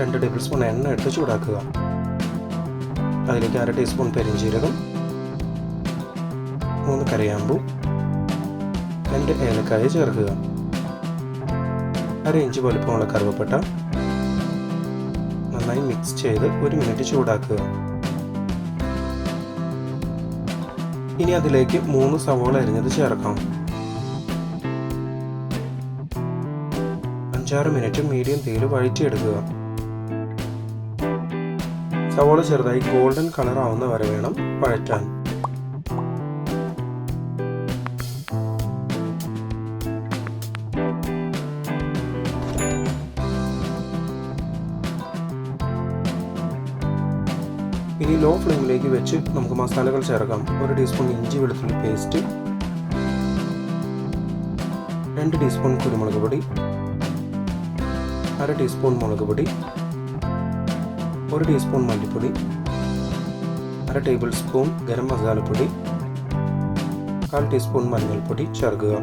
രണ്ട് table spoon എണ്ണ എടുത്ത് ചൂടാക്കുക. അതിലേക്ക് അര ടീസ്പൂൺ പെരിഞ്ചീരകം മൂന്ന് കറിയാമ്പൂ രണ്ട് ഏലക്കായ ചേർക്കുക. അര ഇഞ്ച് വലുപ്പമുള്ള കറുവപ്പട്ട നന്നായി മിക്സ് ചെയ്ത് ഒരു മിനിറ്റ് ചൂടാക്കുക. ഇനി അതിലേക്ക് മൂന്ന് സവോള അരിഞ്ഞത് ചേർക്കാം. അഞ്ചാറ് മിനിറ്റ് മീഡിയം തീയിൽ വഴറ്റിയെടുക്കുക. സവോള ചെറുതായി ഗോൾഡൻ കളർ ആവുന്ന വരെ വേണം വഴറ്റാൻ ഇനി ലോ ഫ്ലെയിമിലേക്ക് വെച്ച് നമുക്ക് മസാലകൾ ചേർക്കാം. ഒരു ടീസ്പൂൺ ഇഞ്ചി വെളുത്തുള്ളി പേസ്റ്റ് രണ്ട് ടീസ്പൂൺ കുരുമുളക് പൊടി അര ടീസ്പൂൺ മുളക് പൊടി ഒരു ടീസ്പൂൺ മല്ലിപ്പൊടി അര ടേബിൾ സ്പൂൺ ഗരം മസാലപ്പൊടി കാൽ ടീസ്പൂൺ മഞ്ഞൾപ്പൊടി ചേർക്കുക.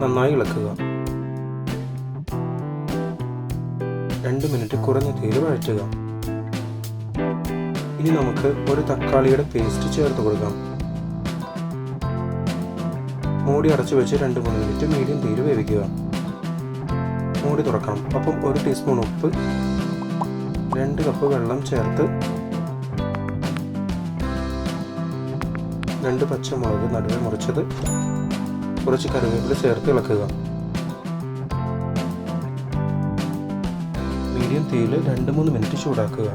നന്നായി ഇളക്കുക. രണ്ട് മിനിറ്റ് കുറഞ്ഞ തീയിൽ വഴറ്റുക. ഇനി നമുക്ക് ഒരു തക്കാളിയുടെ പേസ്റ്റ് ചേർത്ത് കൊടുക്കാം. മൂടി അടച്ചു വെച്ച് രണ്ട് മൂന്ന് മിനിറ്റ് മീഡിയം തീയിൽ വേവിക്കുക. മൂടി തുറക്കണം. അപ്പം ഒരു ടീസ്പൂൺ ഉപ്പ് രണ്ട് കപ്പ് വെള്ളം ചേർത്ത് രണ്ട് പച്ചമുളക് നടുവെ മുറിച്ചത് കുറച്ച് കറിവേപ്പില ചേർത്ത് ഇളക്കുക. മീഡിയം തീയിൽ രണ്ട് മൂന്ന് മിനിറ്റ് ചൂടാക്കുക.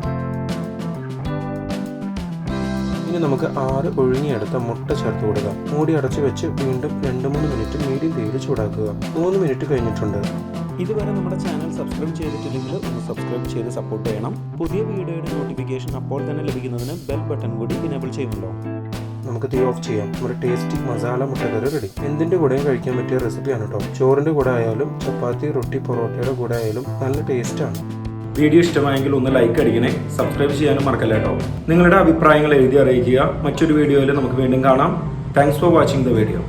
ഇനി നമുക്ക് ആറ് ഒഴുങ്ങിയെടുത്ത മുട്ട ചേർത്ത് കൊടുക്കുക മൂടി അടച്ചു വെച്ച് വീണ്ടും രണ്ട് മൂന്ന് മിനിറ്റ് മീഡിയം തീയിൽ ചൂടാക്കുക. മൂന്ന് മിനിറ്റ് കഴിഞ്ഞിട്ടുണ്ട്. ഇതുവരെ നമ്മുടെ ചാനൽ സബ്സ്ക്രൈബ് ചെയ്തിട്ടില്ലെങ്കിൽ ഒന്ന് സബ്സ്ക്രൈബ് ചെയ്ത് സപ്പോർട്ട് ചെയ്യണം. പുതിയ വീഡിയോയുടെ നോട്ടിഫിക്കേഷൻ അപ്പോൾ തന്നെ ലഭിക്കുന്നതിന് ബെൽ ബട്ടൺ കൂടി ഇനേബിൾ ചെയ്യുന്നുണ്ടോ? നമുക്ക് തീ ഓഫ് ചെയ്യാം. ഒരു ടേസ്റ്റി മസാല മുട്ടക്കറി റെഡി എന്തിന്റെ കൂടെയും കഴിക്കാൻ പറ്റിയ റെസിപ്പിയാണ് കേട്ടോ ചോറിന്റെ കൂടെ ആയാലും ചപ്പാത്തി റൊട്ടി പൊറോട്ടയുടെ കൂടെ ആയാലും നല്ല ടേസ്റ്റാണ് വീഡിയോ ഇഷ്ടമായെങ്കിൽ ഒന്ന് ലൈക്ക് അടിക്കണേ. സബ്സ്ക്രൈബ് ചെയ്യാനും മറക്കല്ല കേട്ടോ നിങ്ങളുടെ അഭിപ്രായങ്ങൾ എഴുതി അറിയിക്കുക. മറ്റൊരു വീഡിയോയിൽ നമുക്ക് വീണ്ടും കാണാം. Thanks for watching the video